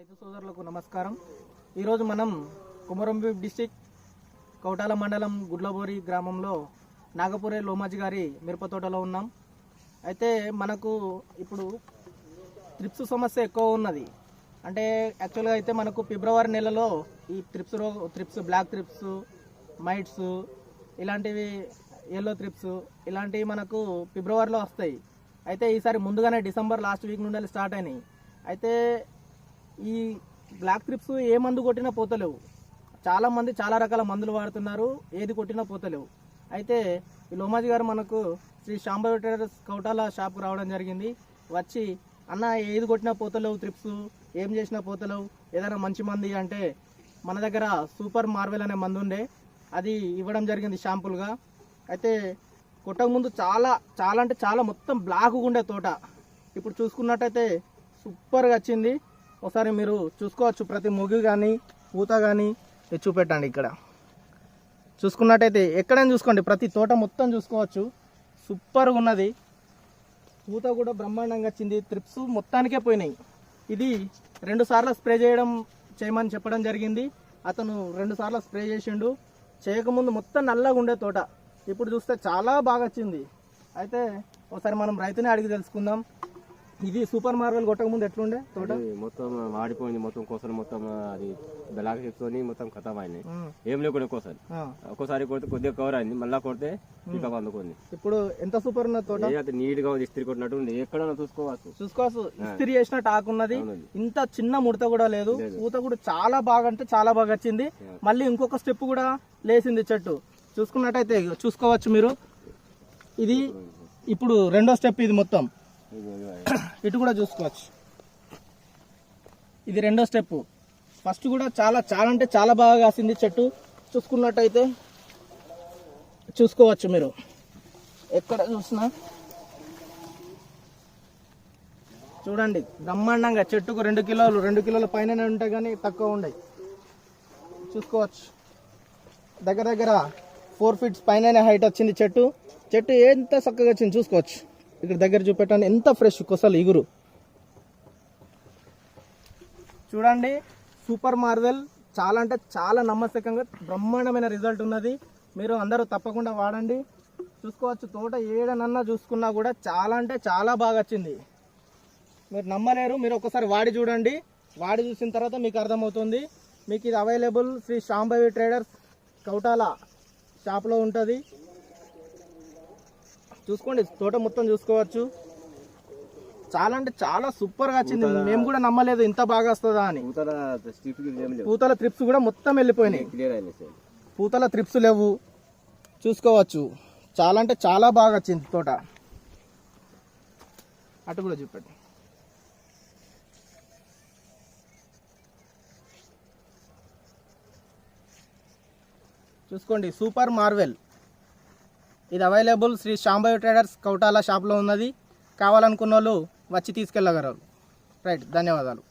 రైతు సోదరులకు నమస్కారం. ఈరోజు మనం కుమరంభీం డిస్టిక్ కౌటాల మండలం గుడ్లబోరి గ్రామంలో నాగపురే లోమాజీ గారి మిరప తోటలో ఉన్నాం. అయితే మనకు ఇప్పుడు త్రిప్స్ సమస్య ఎక్కువ ఉన్నది. అంటే యాక్చువల్గా అయితే మనకు ఫిబ్రవరి నెలలో ఈ త్రిప్స్ రో త్రిప్స్ బ్లాక్ త్రిప్స్ మైట్స్ ఇలాంటివి ఎల్లో త్రిప్స్ ఇలాంటివి మనకు ఫిబ్రవరిలో వస్తాయి. అయితే ఈసారి ముందుగానే డిసెంబర్ లాస్ట్ వీక్ నుండి స్టార్ట్ అయినాయి. అయితే ఈ బ్లాక్ త్రిప్స్ ఏ మందు కొట్టినా పోతలేవు. చాలా మంది చాలా రకాల మందులు వాడుతున్నారు. ఏది కొట్టినా పోతలేవు. అయితే ఈ లోమాజీ గారు మనకు శ్రీ శాంబర్ కౌటాల షాప్కి రావడం జరిగింది. వచ్చి అన్న ఏది కొట్టినా పోతలేవు త్రిప్స్ ఏం చేసినా పోతలేవు. ఏదైనా మంచి మంది అంటే మన దగ్గర సూపర్ మార్వెల్ అనే మందు ఉండే. అది ఇవ్వడం జరిగింది షాంపుల్గా అయితే కొట్టక ముందు చాలా చాలా అంటే చాలా మొత్తం బ్లాక్గా ఉండే తోట. ఇప్పుడు చూసుకున్నట్టయితే సూపర్గా వచ్చింది. ఒకసారి మీరు చూసుకోవచ్చు ప్రతి ముగ్గు కానీ పూత కానీ చూపెట్టండి ఇక్కడ. చూసుకున్నట్టయితే ఎక్కడైనా చూసుకోండి ప్రతి తోట మొత్తం చూసుకోవచ్చు. సూపర్గా ఉన్నది. పూత కూడా బ్రహ్మాండంగా వచ్చింది. త్రిప్స్ మొత్తానికే పోయినాయి. ఇది రెండు సార్లు స్ప్రే చేయడం చేయమని చెప్పడం జరిగింది. అతను రెండు సార్లు స్ప్రే చేసిండు. చేయకముందు మొత్తం నల్లగా ఉండే తోట. ఇప్పుడు చూస్తే చాలా బాగా వచ్చింది. అయితే ఒకసారి మనం రైతుని అడిగి తెలుసుకుందాం. ఇది సూపర్ మార్వెల్ కొట్టకముందు ఎట్లుండే తోట? మొత్తం వాడిపోయింది మొత్తం కోసలు మొత్తం అది బెలాగ చెప్తోని మొత్తం ఖతం అయినాయి ఏం లేకుండా ఒక్కోసారి. ఒక్కోసారి కొడితే కొద్దిగా కవర్ అయింది మళ్ళీ కొడితే ఇంకా అందుకుంది. ఇప్పుడు ఎంత సూపర్ ఉన్నది తోట? అయితే నీట్గా ఉంది ఇస్త్రీ కొట్టినట్టు ఉంది. ఎక్కడైనా చూసుకోవచ్చు. చూసుకోవచ్చు ఇస్త్రీ చేసినట్టు ఆకున్నది. అవునండి. ఇంత చిన్న ముడత కూడా లేదు. పూత కూడా చాలా బాగా అంటే చాలా బాగా వచ్చింది. మళ్ళీ ఇంకొక స్టెప్ కూడా లేసింది చెట్టు. చూసుకున్నట్టయితే చూసుకోవచ్చు మీరు. ఇది ఇప్పుడు రెండో స్టెప్ ఇది మొత్తం. ఇటు కూడా చూసుకోవచ్చు. ఇది రెండో స్టెప్. ఫస్ట్ కూడా చాలా చాలా అంటే చాలా బాగా కాసింది చెట్టు. చూసుకున్నట్టయితే చూసుకోవచ్చు మీరు. ఎక్కడ చూసినా? చూడండి బ్రహ్మాండంగా చెట్టుకు రెండు కిలోలు రెండు కిలోల పైననే ఉంటాయి కానీ తక్కువ ఉండయి. చూసుకోవచ్చు. దగ్గర దగ్గర ఫోర్ ఫీట్స్ పైననే హైట్ వచ్చింది చెట్టు. చెట్టు ఎంత చక్కగా వచ్చింది చూసుకోవచ్చు. ఇక్కడ దగ్గర చూపెట్టండి. ఎంత ఫ్రెష్ కొసలు ఇగురు చూడండి సూపర్ మార్వెల్ చాలా అంటే చాలా నమ్మశకంగా బ్రహ్మాండమైన రిజల్ట్ ఉన్నది. మీరు అందరూ తప్పకుండా వాడండి. చూసుకోవచ్చు తోట ఏడనన్నా చూసుకున్నా కూడా చాలా అంటే చాలా బాగా వచ్చింది. మీరు నమ్మలేరు మీరు ఒకసారి వాడి చూడండి. వాడి చూసిన తర్వాత మీకు అర్థమవుతుంది. మీకు ఇది అవైలబుల్ శ్రీ శాంభవి ట్రేడర్స్ కౌటాల షాప్లో ఉంటుంది. చూసుకోండి తోట మొత్తం చూసుకోవచ్చు. చాలా అంటే చాలా సూపర్గా వచ్చింది. మేము కూడా నమ్మలేదు ఇంత బాగా వస్తుందా అని. పూతల త్రిప్స్ కూడా మొత్తం వెళ్ళిపోయినాయి. పూతల త్రిప్స్ లేవు. చూసుకోవచ్చు. చాలా అంటే చాలా బాగా వచ్చింది తోట. అటు కూడా చూపెట్టి చూసుకోండి సూపర్ మార్వెల్. ఇది అవైలబుల్ శ్రీ శాంబయ్య ట్రేడర్స్ కౌటాల షాప్లో ఉన్నది. కావాలనుకున్న వాళ్ళు వచ్చి తీసుకెళ్ళగలరు. రైట్ ధన్యవాదాలు.